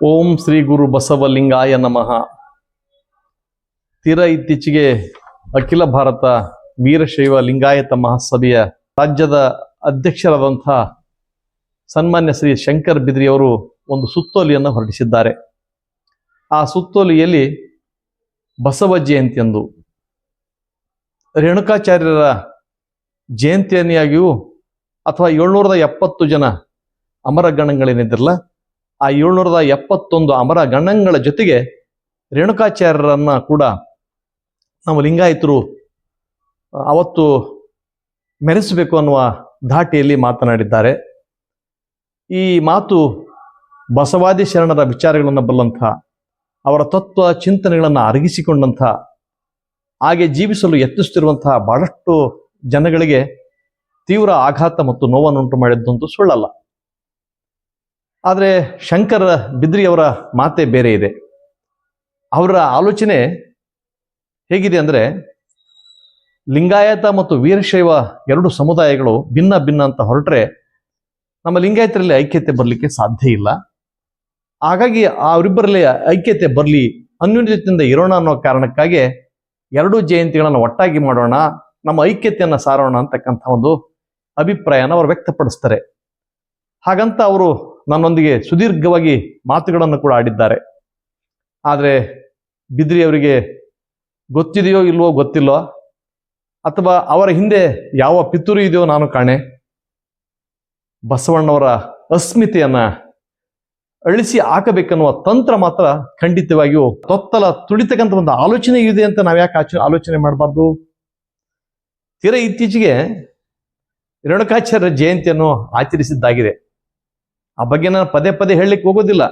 ಓಂ ಶ್ರೀ ಗುರು ಬಸವಲಿಂಗಾಯ ನಮಃ. ತೀರ ಇತ್ತೀಚೆಗೆ ಅಖಿಲ ಭಾರತ ವೀರಶೈವ ಲಿಂಗಾಯತ ಮಹಾಸಭೆಯ ರಾಜ್ಯದ ಅಧ್ಯಕ್ಷರಾದಂಥ ಸನ್ಮಾನ್ಯ ಶ್ರೀ ಶಂಕರ್ ಬಿದ್ರಿಯವರು ಒಂದು ಸುತ್ತೋಲಿಯನ್ನು ಹೊರಡಿಸಿದ್ದಾರೆ. ಆ ಸುತ್ತೋಲಿಯಲ್ಲಿ ಬಸವ ಜಯಂತಿಯಂದು ರೇಣುಕಾಚಾರ್ಯರ ಜಯಂತಿಯನ್ನಾಗಿಯೂ ಅಥವಾ ಏಳ್ನೂರದ ಎಪ್ಪತ್ತು ಜನ ಅಮರ ಗಣಗಳೇನಿದ್ರಲ್ಲ ಆ ಏಳ್ನೂರದ ಎಪ್ಪತ್ತೊಂದು ಅಮರ ಗಣಂಗಳ ಜೊತೆಗೆ ರೇಣುಕಾಚಾರ್ಯರನ್ನ ಕೂಡ ನಾವು ಲಿಂಗಾಯತರು ಅವತ್ತು ಮೆರೆಸಬೇಕು ಅನ್ನುವ ಧಾಟಿಯಲ್ಲಿ ಮಾತನಾಡಿದ್ದಾರೆ. ಈ ಮಾತು ಬಸವಾದಿ ಶರಣರ ವಿಚಾರಗಳನ್ನು ಬಲ್ಲಂಥ, ಅವರ ತತ್ವ ಚಿಂತನೆಗಳನ್ನು ಅರಗಿಸಿಕೊಂಡಂಥ, ಹಾಗೆ ಜೀವಿಸಲು ಯತ್ನಿಸುತ್ತಿರುವಂತಹ ಬಹಳಷ್ಟು ಜನಗಳಿಗೆ ತೀವ್ರ ಆಘಾತ ಮತ್ತು ನೋವನ್ನುಂಟು ಮಾಡಿದ್ದಂತೂ ಸುಳ್ಳಲ್ಲ. ಆದರೆ ಶಂಕರ ಬಿದ್ರಿಯವರ ಮಾತೆ ಬೇರೆ ಇದೆ. ಅವರ ಆಲೋಚನೆ ಹೇಗಿದೆ ಅಂದರೆ ಲಿಂಗಾಯತ ಮತ್ತು ವೀರಶೈವ ಎರಡು ಸಮುದಾಯಗಳು ಭಿನ್ನ ಭಿನ್ನ ಅಂತ ಹೊರಟ್ರೆ ನಮ್ಮ ಲಿಂಗಾಯತರಲ್ಲಿ ಐಕ್ಯತೆ ಬರಲಿಕ್ಕೆ ಸಾಧ್ಯ ಇಲ್ಲ. ಹಾಗಾಗಿ ಅವರಿಬ್ಬರಲ್ಲಿ ಐಕ್ಯತೆ ಬರಲಿ ಅನ್ಯೋನ್ಯತೆಯಿಂದ ಇರೋಣ ಅನ್ನೋ ಕಾರಣಕ್ಕಾಗಿ ಎರಡೂ ಜಯಂತಿಗಳನ್ನು ಒಟ್ಟಾಗಿ ಮಾಡೋಣ, ನಮ್ಮ ಐಕ್ಯತೆಯನ್ನು ಸಾರೋಣ ಅಂತಕ್ಕಂಥ ಒಂದು ಅಭಿಪ್ರಾಯನ ಅವರು ವ್ಯಕ್ತಪಡಿಸ್ತಾರೆ. ಹಾಗಂತ ಅವರು ನನ್ನೊಂದಿಗೆ ಸುದೀರ್ಘವಾಗಿ ಮಾತುಗಳನ್ನು ಕೂಡ ಆಡಿದ್ದಾರೆ. ಆದರೆ ಬಿದ್ರಿ ಅವರಿಗೆ ಗೊತ್ತಿದೆಯೋ ಇಲ್ವೋ ಗೊತ್ತಿಲ್ಲೋ. ಅಥವಾ ಅವರ ಹಿಂದೆ ಯಾವ ಪಿತೂರಿ ಇದೆಯೋ ನಾನು ಕಾಣೆ. ಬಸವಣ್ಣವರ ಅಸ್ಮಿತೆಯನ್ನ ಅಳಿಸಿ ಹಾಕಬೇಕನ್ನುವ ತಂತ್ರ ಮಾತ್ರ ಖಂಡಿತವಾಗಿಯೂ ತೊತ್ತಲ ತುಳಿತಕ್ಕಂಥ ಒಂದು ಆಲೋಚನೆ ಇದೆ ಅಂತ ನಾವು ಯಾಕೆ ಆಚ, ಆಲೋಚನೆ ಮಾಡಬಾರ್ದು? ತೀರಾ ಇತ್ತೀಚೆಗೆ ರೇಣುಕಾಚಾರ್ಯ ಜಯಂತಿಯನ್ನು ಆಚರಿಸಿದ್ದಾಗಿದೆ. ಆ ಬಗ್ಗೆ ನಾನು ಪದೇ ಪದೇ ಹೇಳಲಿಕ್ಕೆ ಹೋಗೋದಿಲ್ಲ.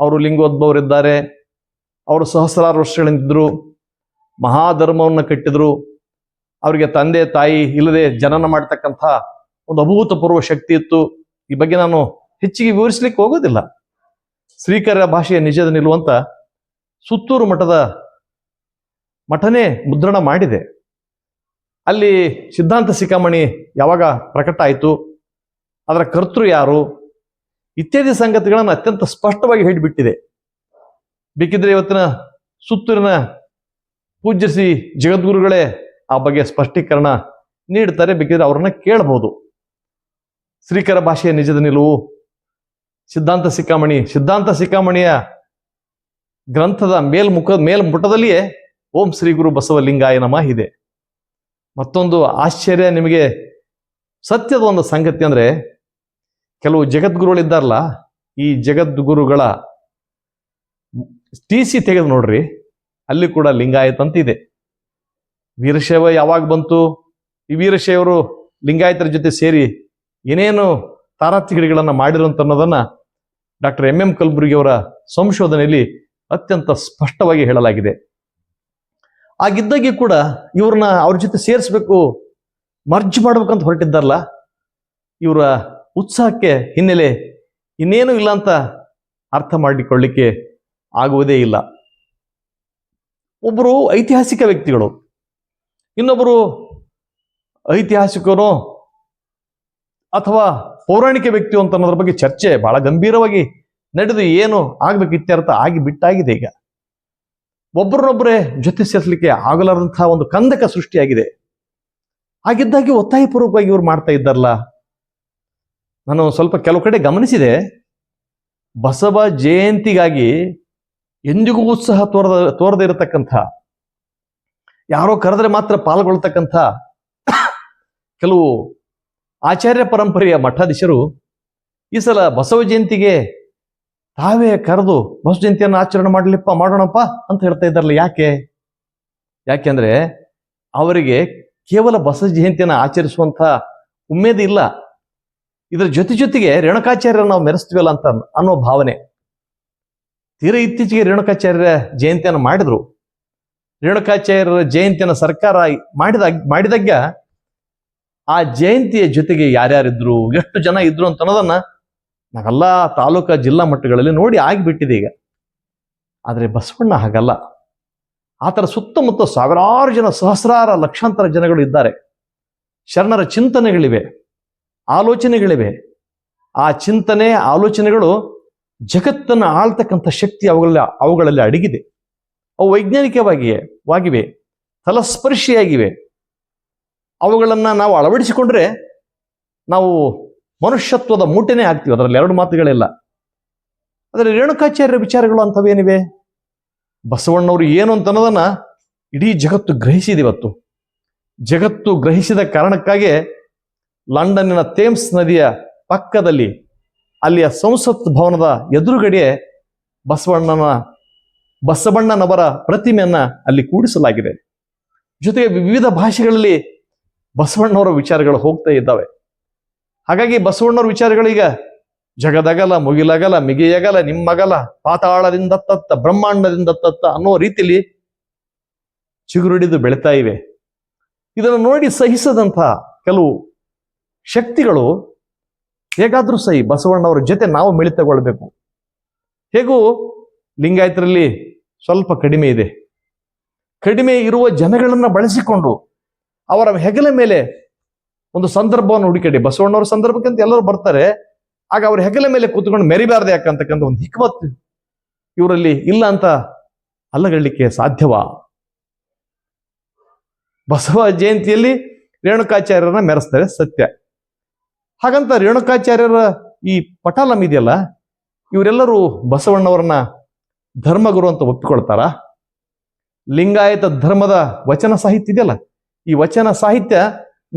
ಅವರು ಲಿಂಗೋದ್ಭವರಿದ್ದಾರೆ. ಅವರು ಸಹಸ್ರಾರು ವರ್ಷಗಳಿಂದಿದ್ರು. ಮಹಾಧರ್ಮವನ್ನು ಕಟ್ಟಿದ್ರು. ಅವರಿಗೆ ತಂದೆ, ತಾಯಿ ಇಲ್ಲದೆ ಜನನ ಮಾಡ್ತಕ್ಕಂಥ ಒಂದು ಅಭೂತಪೂರ್ವ ಶಕ್ತಿ ಇತ್ತು. ಈ ಬಗ್ಗೆ ನಾನು ಹೆಚ್ಚಿಗೆ ವಿವರಿಸಲಿಕ್ಕೆ ಹೋಗೋದಿಲ್ಲ. ಶ್ರೀಕರ ಭಾಷೆಯ ನಿಜದ ನಿಲ್ಲುವಂತ ಸುತ್ತೂರು ಮಠದ ಮಠನೇ ಮುದ್ರಣ ಮಾಡಿದೆ. ಅಲ್ಲಿ ಸಿದ್ಧಾಂತ ಶಿಖಾಮಣಿ ಯಾವಾಗ ಪ್ರಕಟ ಆಯಿತು? ಅದರ ಕರ್ತೃ ಯಾರು? ಇತ್ಯಾದಿ ಸಂಗತಿಗಳನ್ನು ಅತ್ಯಂತ ಸ್ಪಷ್ಟವಾಗಿ ಹೇಳಿಬಿಟ್ಟಿದೆ. ಬೇಕಿದ್ರೆ ಇವತ್ತಿನ ಸುತ್ತೂರಿನ ಪೂಜಿಸಿ ಜಗದ್ಗುರುಗಳೇ ಆ ಬಗ್ಗೆ ಸ್ಪಷ್ಟೀಕರಣ ನೀಡ್ತಾರೆ ಬೇಕಿದ್ರೆ ಅವ್ರನ್ನ ಕೇಳಬಹುದು. ಶ್ರೀಕರ ಭಾಷೆಯ ನಿಜದ ನಿಲುವು, ಸಿದ್ಧಾಂತ ಸಿಕ್ಕಾಮಣಿ, ಸಿದ್ಧಾಂತ ಸಿಕ್ಕಾಮಣಿಯ ಗ್ರಂಥದ ಮೇಲ್ಮುಖ, ಮೇಲ್ಮುಟದಲ್ಲಿಯೇ ಓಂ ಶ್ರೀ ಗುರು ಬಸವಲಿಂಗಾಯ ನಮಃ ಇದೆ. ಮತ್ತೊಂದು ಆಶ್ಚರ್ಯ ನಿಮಗೆ ಸತ್ಯದ ಒಂದು ಸಂಗತಿ ಅಂದ್ರೆ ಕೆಲವು ಜಗದ್ಗುರುಗಳಿದ್ದಾರಲ್ಲ, ಈ ಜಗದ್ಗುರುಗಳ ಟಿ ಸಿ ತೆಗೆದು ನೋಡ್ರಿ, ಅಲ್ಲಿ ಕೂಡ ಲಿಂಗಾಯತ್ ಅಂತ ಇದೆ. ವೀರಶೈವ ಯಾವಾಗ ಬಂತು, ಈ ವೀರಶೈವರು ಲಿಂಗಾಯತರ ಜೊತೆ ಸೇರಿ ಏನೇನು ತಾರಾತಿಗಿಡಿಗಳನ್ನ ಅಂತ ಅನ್ನೋದನ್ನ ಡಾಕ್ಟರ್ ಎಂ ಎಂ ಕಲ್ಬುರ್ಗಿ ಅವರ ಸಂಶೋಧನೆಯಲ್ಲಿ ಅತ್ಯಂತ ಸ್ಪಷ್ಟವಾಗಿ ಹೇಳಲಾಗಿದೆ. ಆಗಿದ್ದಾಗೆ ಕೂಡ ಇವ್ರನ್ನ ಅವ್ರ ಜೊತೆ ಸೇರಿಸ್ಬೇಕು, ಮರ್ಜ್ ಮಾಡ್ಬೇಕಂತ ಹೊರಟಿದ್ದಾರಲ್ಲ, ಇವರ ಉತ್ಸಾಹಕ್ಕೆ ಹಿನ್ನೆಲೆ ಇನ್ನೇನು ಇಲ್ಲ ಅಂತ ಅರ್ಥ ಮಾಡಿಕೊಳ್ಳಿಕ್ಕೆ ಆಗುವುದೇ ಇಲ್ಲ. ಒಬ್ಬರು ಐತಿಹಾಸಿಕ ವ್ಯಕ್ತಿಗಳು ಇನ್ನೊಬ್ಬರು ಐತಿಹಾಸಿಕನೋ ಅಥವಾ ಪೌರಾಣಿಕ ವ್ಯಕ್ತಿ ಅಂತ ಅನ್ನೋದ್ರ ಬಗ್ಗೆ ಚರ್ಚೆ ಬಹಳ ಗಂಭೀರವಾಗಿ ನಡೆದು ಏನು ಆಗ್ಬೇಕು ಇತ್ಯರ್ಥ ಆಗಿ ಬಿಟ್ಟಾಗಿದೆ ಈಗ. ಒಬ್ಬರನ್ನೊಬ್ಬರೇ ಜೊತೆ ಸೇರಿಸಲಿಕ್ಕೆ ಆಗಲಾರದಂತಹ ಒಂದು ಕಂದಕ ಸೃಷ್ಟಿಯಾಗಿದೆ. ಹಾಗಿದ್ದಾಗಿ ಒತ್ತಾಯಪೂರ್ವಕವಾಗಿ ಇವ್ರು ಮಾಡ್ತಾ ಇದ್ದಾರಲ್ಲ ನಾನು ಸ್ವಲ್ಪ ಕೆಲವು ಕಡೆ ಗಮನಿಸಿದೆ. ಬಸವ ಜಯಂತಿಗಾಗಿ ಎಂದಿಗೂ ಉತ್ಸಾಹ ತೋರದ, ತೋರದೇ ಇರತಕ್ಕಂಥ, ಯಾರೋ ಕರೆದ್ರೆ ಮಾತ್ರ ಪಾಲ್ಗೊಳ್ತಕ್ಕಂಥ ಕೆಲವು ಆಚಾರ್ಯ ಪರಂಪರೆಯ ಮಠಾಧೀಶರು ಈ ಸಲ ಬಸವ ಜಯಂತಿಗೆ ತಾವೇ ಕರೆದು ಬಸವ ಜಯಂತಿಯನ್ನು ಆಚರಣೆ ಮಾಡಲಿಪ್ಪ, ಮಾಡೋಣಪ್ಪ ಅಂತ ಹೇಳ್ತಾ ಇದ್ದಾರಲ್ಲ, ಯಾಕೆ? ಯಾಕೆಂದ್ರೆ ಅವರಿಗೆ ಕೇವಲ ಬಸವ ಜಯಂತಿಯನ್ನು ಆಚರಿಸುವಂತ ಉಮ್ಮೇದಿಲ್ಲ ಇಲ್ಲ. ಇದರ ಜೊತೆ ಜೊತೆಗೆ ರೇಣುಕಾಚಾರ್ಯರ ನಾವು ಮೆರೆಸ್ತೀವಲ್ಲ ಅಂತ ಅನ್ನೋ ಭಾವನೆ. ತೀರ ಇತ್ತೀಚೆಗೆ ರೇಣುಕಾಚಾರ್ಯರ ಜಯಂತಿಯನ್ನು ಮಾಡಿದ್ರು. ರೇಣುಕಾಚಾರ್ಯರ ಜಯಂತಿಯನ್ನು ಸರ್ಕಾರ ಮಾಡಿದಾಗ ಮಾಡಿದಾಗ ಆ ಜಯಂತಿಯ ಜೊತೆಗೆ ಯಾರ್ಯಾರಿದ್ರು, ಎಷ್ಟು ಜನ ಇದ್ರು ಅಂತ ಅನ್ನೋದನ್ನ ನಾವೆಲ್ಲ ತಾಲೂಕಾ ಜಿಲ್ಲಾ ಮಟ್ಟಗಳಲ್ಲಿ ನೋಡಿ ಆಗಿಬಿಟ್ಟಿದೆ ಈಗ. ಆದರೆ ಬಸವಣ್ಣ ಹಾಗಲ್ಲ. ಆತರ ಸುತ್ತಮುತ್ತ ಸಾವಿರಾರು ಜನ, ಸಹಸ್ರಾರ ಲಕ್ಷಾಂತರ ಜನಗಳು ಇದ್ದಾರೆ. ಶರಣರ ಚಿಂತನೆಗಳಿವೆ. ಆಲೋಚನೆಗಳಿವೆ. ಆ ಚಿಂತನೆ, ಆಲೋಚನೆಗಳು ಜಗತ್ತನ್ನು ಆಳ್ತಕ್ಕಂಥ ಶಕ್ತಿ ಅವುಗಳ, ಅವುಗಳಲ್ಲಿ ಅಡಗಿದೆ. ಅವು ವೈಜ್ಞಾನಿಕವಾಗಿಯೇ ವಾಗಿವೆ, ತಲಸ್ಪರ್ಶಿಯಾಗಿವೆ. ಅವುಗಳನ್ನು ನಾವು ಅಳವಡಿಸಿಕೊಂಡ್ರೆ ನಾವು ಮನುಷ್ಯತ್ವದ ಮೂಟೆನೇ ಆಗ್ತೀವಿ. ಅದರಲ್ಲಿ ಎರಡು ಮಾತುಗಳಿಲ್ಲ. ಆದರೆ ರೇಣುಕಾಚಾರ್ಯರ ವಿಚಾರಗಳು ಅಂಥವೇನಿವೆ? ಬಸವಣ್ಣವರು ಏನು ಅಂತ ಅನ್ನೋದನ್ನು ಇಡೀ ಜಗತ್ತು ಗ್ರಹಿಸಿದೆ ಇವತ್ತು. ಜಗತ್ತು ಗ್ರಹಿಸಿದ ಕಾರಣಕ್ಕಾಗಿ ಲಂಡನ್ನಿನ ಥೇಮ್ಸ್ ನದಿಯ ಪಕ್ಕದಲ್ಲಿ ಅಲ್ಲಿಯ ಸಂಸತ್ ಭವನದ ಎದುರುಗಡೆ ಬಸವಣ್ಣನ, ಬಸವಣ್ಣನವರ ಪ್ರತಿಮೆಯನ್ನ ಅಲ್ಲಿ ಕೂಡಿಸಲಾಗಿದೆ. ಜೊತೆಗೆ ವಿವಿಧ ಭಾಷೆಗಳಲ್ಲಿ ಬಸವಣ್ಣವರ ವಿಚಾರಗಳು ಹೋಗ್ತಾ ಇದ್ದಾವೆ. ಹಾಗಾಗಿ ಬಸವಣ್ಣವ್ರ ವಿಚಾರಗಳೀಗ ಜಗದಗಲ, ಮುಗಿಲಗಲ, ಮಿಗಿಯಗಲ, ನಿಮ್ಮಗಲ, ಪಾತಾಳದಿಂದ ತತ್ತ, ಬ್ರಹ್ಮಾಂಡದಿಂದ ತತ್ತ ಅನ್ನೋ ರೀತಿಯಲ್ಲಿ ಚಿಗುರುಡಿದು ಬೆಳಿತಾ ಇವೆ. ಇದನ್ನು ನೋಡಿ ಸಹಿಸದಂತಹ ಕೆಲವು ಶಕ್ತಿಗಳು ಹೇಗಾದ್ರೂ ಸಹಿ ಬಸವಣ್ಣವರ ಜೊತೆ ನಾವು ಮಿಳಿತಗೊಳ್ಬೇಕು ಹೇಗೂ? ಲಿಂಗಾಯತರಲ್ಲಿ ಸ್ವಲ್ಪ ಕಡಿಮೆ ಇದೆ. ಕಡಿಮೆ ಇರುವ ಜನಗಳನ್ನ ಬಳಸಿಕೊಂಡು ಅವರ ಹೆಗಲ ಮೇಲೆ ಒಂದು ಸಂದರ್ಭವನ್ನು ಹುಡುಕಡಿ. ಬಸವಣ್ಣವ್ರ ಸಂದರ್ಭಕ್ಕಂತ ಎಲ್ಲರೂ ಬರ್ತಾರೆ. ಆಗ ಅವ್ರ ಹೆಗಲ ಮೇಲೆ ಕೂತ್ಕೊಂಡು ಮೆರಿಬಾರ್ದು ಯಾಕಂತಕ್ಕಂಥ ಒಂದು ಹಿಕ್ಮತ್ ಇವರಲ್ಲಿ ಇಲ್ಲ ಅಂತ ಅಲ್ಲಗಳ್ಲಿಕ್ಕೆ ಸಾಧ್ಯವ? ಬಸವ ಜಯಂತಿಯಲ್ಲಿ ರೇಣುಕಾಚಾರ್ಯರನ್ನ ಮೆರೆಸ್ತಾರೆ ಸತ್ಯ. ಹಾಗಂತ ರೇಣುಕಾಚಾರ್ಯರ ಈ ಪಟಾಲಂ ಇದೆಯಲ್ಲ, ಇವರೆಲ್ಲರೂ ಬಸವಣ್ಣವರನ್ನ ಧರ್ಮಗುರು ಅಂತ ಒಪ್ಪಿಕೊಳ್ತಾರ? ಲಿಂಗಾಯತ ಧರ್ಮದ ವಚನ ಸಾಹಿತ್ಯ ಇದೆಯಲ್ಲ, ಈ ವಚನ ಸಾಹಿತ್ಯ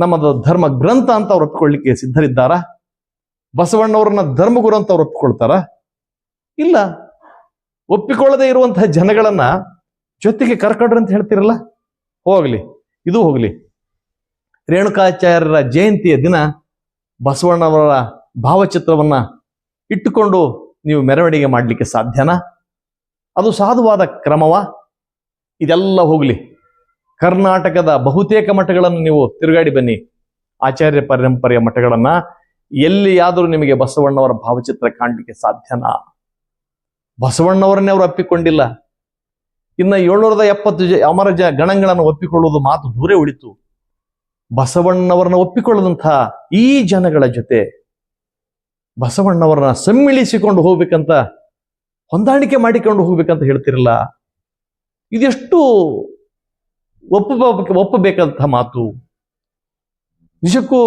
ನಮ್ಮದು ಧರ್ಮ ಗ್ರಂಥ ಅಂತ ಅವ್ರು ಒಪ್ಪಿಕೊಳ್ಳಿಕ್ಕೆ ಸಿದ್ಧರಿದ್ದಾರ? ಬಸವಣ್ಣವರನ್ನ ಧರ್ಮಗುರು ಅಂತ ಅವ್ರು ಒಪ್ಪಿಕೊಳ್ತಾರ? ಇಲ್ಲ, ಒಪ್ಪಿಕೊಳ್ಳದೆ ಇರುವಂತಹ ಜನಗಳನ್ನ ಜೊತೆಗೆ ಕರ್ಕೊಂಡ್ರಿ ಅಂತ ಹೇಳ್ತಿರಲ್ಲ? ಹೋಗ್ಲಿ, ಇದು ಹೋಗ್ಲಿ. ರೇಣುಕಾಚಾರ್ಯರ ಜಯಂತಿಯ ದಿನ ಬಸವಣ್ಣವರ ಭಾವಚಿತ್ರವನ್ನ ಇಟ್ಟುಕೊಂಡು ನೀವು ಮೆರವಣಿಗೆ ಮಾಡಲಿಕ್ಕೆ ಸಾಧ್ಯನಾ? ಅದು ಸಾಧುವಾದ ಕ್ರಮವ? ಇದೆಲ್ಲ ಹೋಗಲಿ. ಕರ್ನಾಟಕದ ಬಹುತೇಕ ಮಠಗಳನ್ನು ನೀವು ತಿರುಗಾಡಿ ಬನ್ನಿ. ಆಚಾರ್ಯ ಪರಂಪರೆಯ ಮಠಗಳನ್ನ. ಎಲ್ಲಿಯಾದರೂ ನಿಮಗೆ ಬಸವಣ್ಣವರ ಭಾವಚಿತ್ರ ಕಾಣಲಿಕ್ಕೆ ಸಾಧ್ಯನಾ? ಬಸವಣ್ಣವರನ್ನೇ ಅವರು ಅಪ್ಪಿಕೊಂಡಿಲ್ಲ. ಇನ್ನು ಏಳ್ನೂರದ ಎಪ್ಪತ್ತು ಅಮರ ಜ ಗಣಗಳನ್ನು ಒಪ್ಪಿಕೊಳ್ಳುವುದು ಮಾತು ದೂರೇ ಉಳಿತು. ಬಸವಣ್ಣವರನ್ನ ಒಪ್ಪಿಕೊಳ್ಳದಂಥ ಈ ಜನಗಳ ಜೊತೆ ಬಸವಣ್ಣವರನ್ನ ಸಮ್ಮಿಳಿಸಿಕೊಂಡು ಹೋಗ್ಬೇಕಂತ, ಹೊಂದಾಣಿಕೆ ಮಾಡಿಕೊಂಡು ಹೋಗ್ಬೇಕಂತ ಹೇಳ್ತಿರಲ್ಲ? ಇದೆಷ್ಟು ಒಪ್ಪ ಒಪ್ಪಬೇಕಾದಂಥ ಮಾತು. ನಿಜಕ್ಕೂ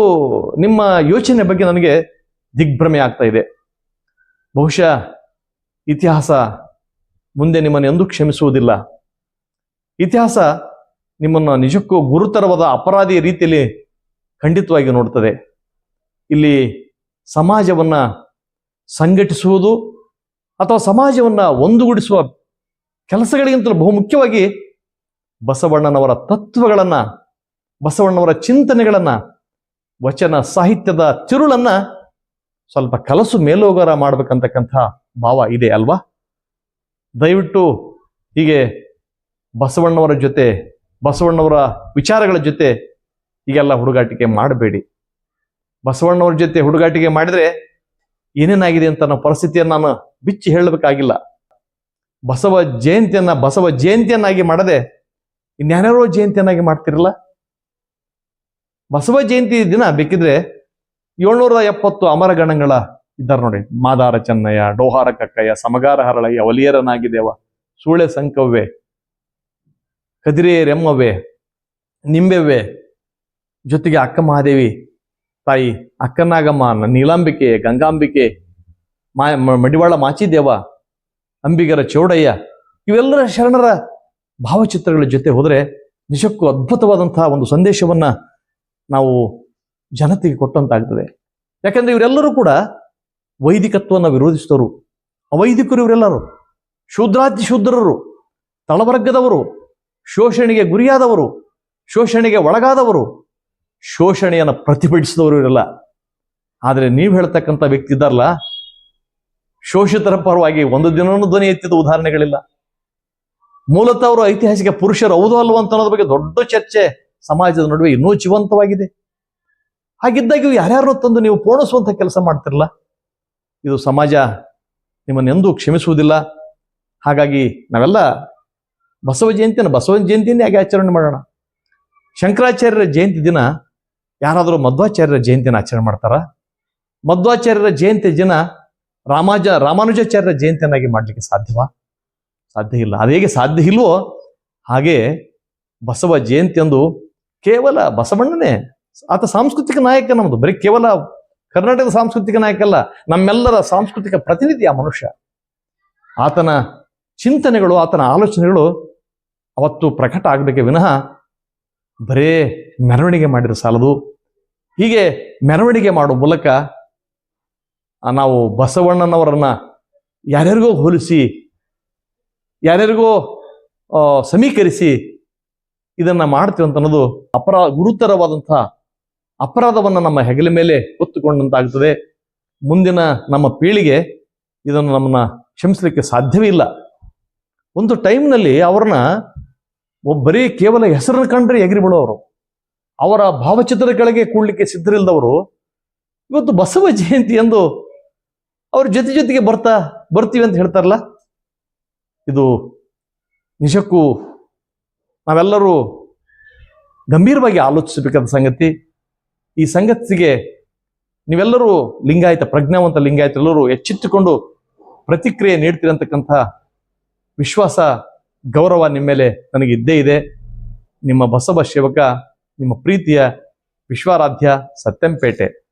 ನಿಮ್ಮ ಯೋಚನೆ ಬಗ್ಗೆ ನನಗೆ ದಿಗ್ಭ್ರಮೆ ಆಗ್ತಾ ಇದೆ. ಬಹುಶಃ ಇತಿಹಾಸ ಮುಂದೆ ನಿಮ್ಮನ್ನು ಎಂದೂ ಕ್ಷಮಿಸುವುದಿಲ್ಲ. ಇತಿಹಾಸ ನಿಮ್ಮನ್ನು ನಿಜಕ್ಕೂ ಗುರುತರವಾದ ಅಪರಾಧಿ ರೀತಿಯಲ್ಲಿ ಖಂಡಿತವಾಗಿ ನೋಡ್ತದೆ. ಇಲ್ಲಿ ಸಮಾಜವನ್ನ ಸಂಘಟಿಸುವುದು ಅಥವಾ ಸಮಾಜವನ್ನ ಒಂದುಗೂಡಿಸುವ ಕೆಲಸಗಳಿಗಿಂತಲೂ ಬಹುಮುಖ್ಯವಾಗಿ ಬಸವಣ್ಣನವರ ತತ್ವಗಳನ್ನ ಬಸವಣ್ಣವರ ಚಿಂತನೆಗಳನ್ನ, ವಚನ ಸಾಹಿತ್ಯದ ತಿರುಳನ್ನು ಸ್ವಲ್ಪ ಕಲಸು ಮೇಲೋಗರ ಮಾಡಬೇಕಂತಕ್ಕಂಥ ಭಾವ ಇದೆ ಅಲ್ವಾ? ದಯವಿಟ್ಟು ಹೀಗೆ ಬಸವಣ್ಣವರ ಜೊತೆ ಬಸವಣ್ಣವರ ವಿಚಾರಗಳ ಜೊತೆ ಈಗೆಲ್ಲ ಹುಡುಗಾಟಿಕೆ ಮಾಡಬೇಡಿ. ಬಸವಣ್ಣವ್ರ ಜೊತೆ ಹುಡುಗಾಟಿಕೆ ಮಾಡಿದ್ರೆ ಏನೇನಾಗಿದೆ ಅಂತ ನಾವು ಪರಿಸ್ಥಿತಿಯನ್ನು ನಾನು ಬಿಚ್ಚಿ ಹೇಳಬೇಕಾಗಿಲ್ಲ. ಬಸವ ಜಯಂತಿಯನ್ನ, ಬಸವ ಜಯಂತಿಯನ್ನಾಗಿ ಮಾಡದೆ ಇನ್ಯಾರೋ ಜಯಂತಿಯನ್ನಾಗಿ ಮಾಡ್ತಿರಲ್ಲ? ಬಸವ ಜಯಂತಿ ದಿನ ಬೇಕಿದ್ರೆ ಏಳ್ನೂರ ಎಪ್ಪತ್ತು ಅಮರಗಣಗಳ ಇದ್ದಾರೆ ನೋಡಿ. ಮಾದಾರ ಚೆನ್ನಯ್ಯ, ಡೋಹಾರ ಕಕ್ಕಯ್ಯ, ಸಮಗಾರ ಹರಳಯ್ಯ ಒಲಿಯರನಾಗಿದೇವ ಸೂಳೆ ಸಂಕವ್ವೆ. ಕದಿರೇ ರೆಮ್ಮವೆ ನಿಂಬೆವೆ ಜೊತೆಗೆ ಅಕ್ಕ ಮಹಾದೇವಿ ತಾಯಿ, ಅಕ್ಕನಾಗಮ್ಮ, ನೀಲಾಂಬಿಕೆ, ಗಂಗಾಂಬಿಕೆ, ಮ- ಮಡಿವಾಳ ಮಾಚಿದೇವ, ಅಂಬಿಗರ ಚೌಡಯ್ಯ, ಇವೆಲ್ಲರ ಶರಣರ ಭಾವಚಿತ್ರಗಳ ಜೊತೆ ಹೋದರೆ ನಿಜಕ್ಕೂ ಅದ್ಭುತವಾದಂತಹ ಒಂದು ಸಂದೇಶವನ್ನ ನಾವು ಜನತೆಗೆ ಕೊಟ್ಟಂತಾಗ್ತದೆ. ಯಾಕಂದ್ರೆ ಇವರೆಲ್ಲರೂ ಕೂಡ ವೈದಿಕತ್ವವನ್ನು ವಿರೋಧಿಸಿದವರು. ಅವೈದಿಕರು ಇವರೆಲ್ಲರೂ ಶೂದ್ರಾತಿ ಶೂದ್ರರು ತಳವರ್ಗದವರು ಶೋಷಣೆಗೆ ಗುರಿಯಾದವರು, ಶೋಷಣೆಗೆ ಒಳಗಾದವರು, ಶೋಷಣೆಯನ್ನು ಪ್ರತಿಭಟಿಸಿದವರು ಇರಲ್ಲ. ಆದರೆ ನೀವು ಹೇಳ್ತಕ್ಕಂಥ ವ್ಯಕ್ತಿ ಇದ್ದಾರಲ್ಲ, ಶೋಷಿತರ ಪರವಾಗಿ ಒಂದು ದಿನವೂ ಧ್ವನಿ ಎತ್ತಿದ ಉದಾಹರಣೆಗಳಿಲ್ಲ. ಮೂಲತಃ ಅವರು ಐತಿಹಾಸಿಕ ಪುರುಷರು ಹೌದು ಅಲ್ವ ಅಂತ ಅನ್ನೋದ್ರ ಬಗ್ಗೆ ದೊಡ್ಡ ಚರ್ಚೆ ಸಮಾಜದ ನಡುವೆ ಇನ್ನೂ ಜೀವಂತವಾಗಿದೆ. ಹಾಗಿದ್ದಾಗ ಯಾರ್ಯಾರನ್ನೋ ತಂದು ನೀವು ಪೋಣಿಸುವಂಥ ಕೆಲಸ ಮಾಡ್ತಿರಲ್ಲ. ಇದು ಸಮಾಜ ನಿಮ್ಮನ್ನೆಂದೂ ಕ್ಷಮಿಸುವುದಿಲ್ಲ. ಹಾಗಾಗಿ ನಾವೆಲ್ಲ ಬಸವ ಜಯಂತಿಯನ್ನು ಬಸವನ ಜಯಂತಿಯನ್ನೇ ಹೇಗೆ ಆಚರಣೆ ಮಾಡೋಣ? ಶಂಕರಾಚಾರ್ಯರ ಜಯಂತಿ ದಿನ ಯಾರಾದರೂ ಮಧ್ವಾಚಾರ್ಯರ ಜಯಂತಿನ ಆಚರಣೆ ಮಾಡ್ತಾರ? ಮಧ್ವಾಚಾರ್ಯರ ಜಯಂತಿ ದಿನ ರಾಮಾಜ, ರಾಮಾನುಜಾಚಾರ್ಯರ ಜಯಂತಿಯನ್ನಾಗಿ ಮಾಡಲಿಕ್ಕೆ ಸಾಧ್ಯವಾ? ಸಾಧ್ಯ ಇಲ್ಲ. ಅದು ಹೇಗೆ ಸಾಧ್ಯ ಇಲ್ವೋ ಹಾಗೆ ಬಸವ ಜಯಂತಿ ಅಂದು ಕೇವಲ ಬಸವಣ್ಣನೇ, ಆತ ಸಾಂಸ್ಕೃತಿಕ ನಾಯಕ ನಮ್ಮದು ಬರೀ ಕೇವಲ ಕರ್ನಾಟಕದ ಸಾಂಸ್ಕೃತಿಕ ನಾಯಕ ಅಲ್ಲ, ನಮ್ಮೆಲ್ಲರ ಸಾಂಸ್ಕೃತಿಕ ಪ್ರತಿನಿಧಿ ಆ ಮನುಷ್ಯ. ಆತನ ಚಿಂತನೆಗಳು, ಆತನ ಆಲೋಚನೆಗಳು ಅವತ್ತು ಪ್ರಕಟ ಆಗಬೇಕೆ ವಿನಃ ಬರೇ ಮೆರವಣಿಗೆ ಮಾಡಿದ ಸಾಲದು. ಹೀಗೆ ಮೆರವಣಿಗೆ ಮಾಡುವ ಮೂಲಕ ನಾವು ಬಸವಣ್ಣನವರನ್ನ ಯಾರ್ಯಾರಿಗೋ ಹೋಲಿಸಿ, ಯಾರ್ಯಾರಿಗೋ ಸಮೀಕರಿಸಿ ಇದನ್ನ ಮಾಡ್ತೀವಿ ಅಂತ ಅನ್ನೋದು ಅಪರಾ, ಗುರುತರವಾದಂಥ ಅಪರಾಧವನ್ನು ನಮ್ಮ ಹೆಗಲ ಮೇಲೆ ಹೊತ್ತುಕೊಂಡಂತಾಗ್ತದೆ. ಮುಂದಿನ ನಮ್ಮ ಪೀಳಿಗೆ ಇದನ್ನು ನಮ್ಮನ್ನ ಕ್ಷಮಿಸಲಿಕ್ಕೆ ಸಾಧ್ಯವೇ ಇಲ್ಲ. ಒಂದು ಟೈಮ್ನಲ್ಲಿ ಅವ್ರನ್ನ ಒಬ್ಬರೇ ಕೇವಲ ಹೆಸರನ್ನು ಕಂಡ್ರೆ ಎಗರಿ ಬಿಡೋರು. ಅವರ ಭಾವಚಿತ್ರದ ಕೆಳಗೆ ಕೂಡ್ಲಿಕ್ಕೆ ಸಿದ್ಧರಿಲ್ಲದವರು, ಇವತ್ತು ಬಸವ ಜಯಂತಿ ಎಂದು ಅವ್ರ ಜೊತೆ ಜೊತೆಗೆ ಬರ್ತಾ ಬರ್ತೀವಿ ಅಂತ ಹೇಳ್ತಾರಲ್ಲ? ಇದು ನಿಜಕ್ಕೂ ನಾವೆಲ್ಲರೂ ಗಂಭೀರವಾಗಿ ಆಲೋಚಿಸಬೇಕಾದ ಸಂಗತಿ. ಈ ಸಂಗತಿಗೆ ನೀವೆಲ್ಲರೂ ಲಿಂಗಾಯತ, ಪ್ರಜ್ಞಾವಂತ ಲಿಂಗಾಯತ ಎಲ್ಲರೂ ಎಚ್ಚೆತ್ತುಕೊಂಡು ಪ್ರತಿಕ್ರಿಯೆ ನೀಡ್ತೀರಂತಕ್ಕಂಥ ವಿಶ್ವಾಸ ಗೌರವ ನಿಮ್ಮ ಮೇಲೆ ನನಗೆ ಇದ್ದೇ ಇದೆ. ನಿಮ್ಮ ಬಸವ ಸೇವಕ ನಿಮ್ಮ ಪ್ರೀತಿಯ ವಿಶ್ವಾರಾಧ್ಯ ಸತ್ಯಂಪೇಟೆ.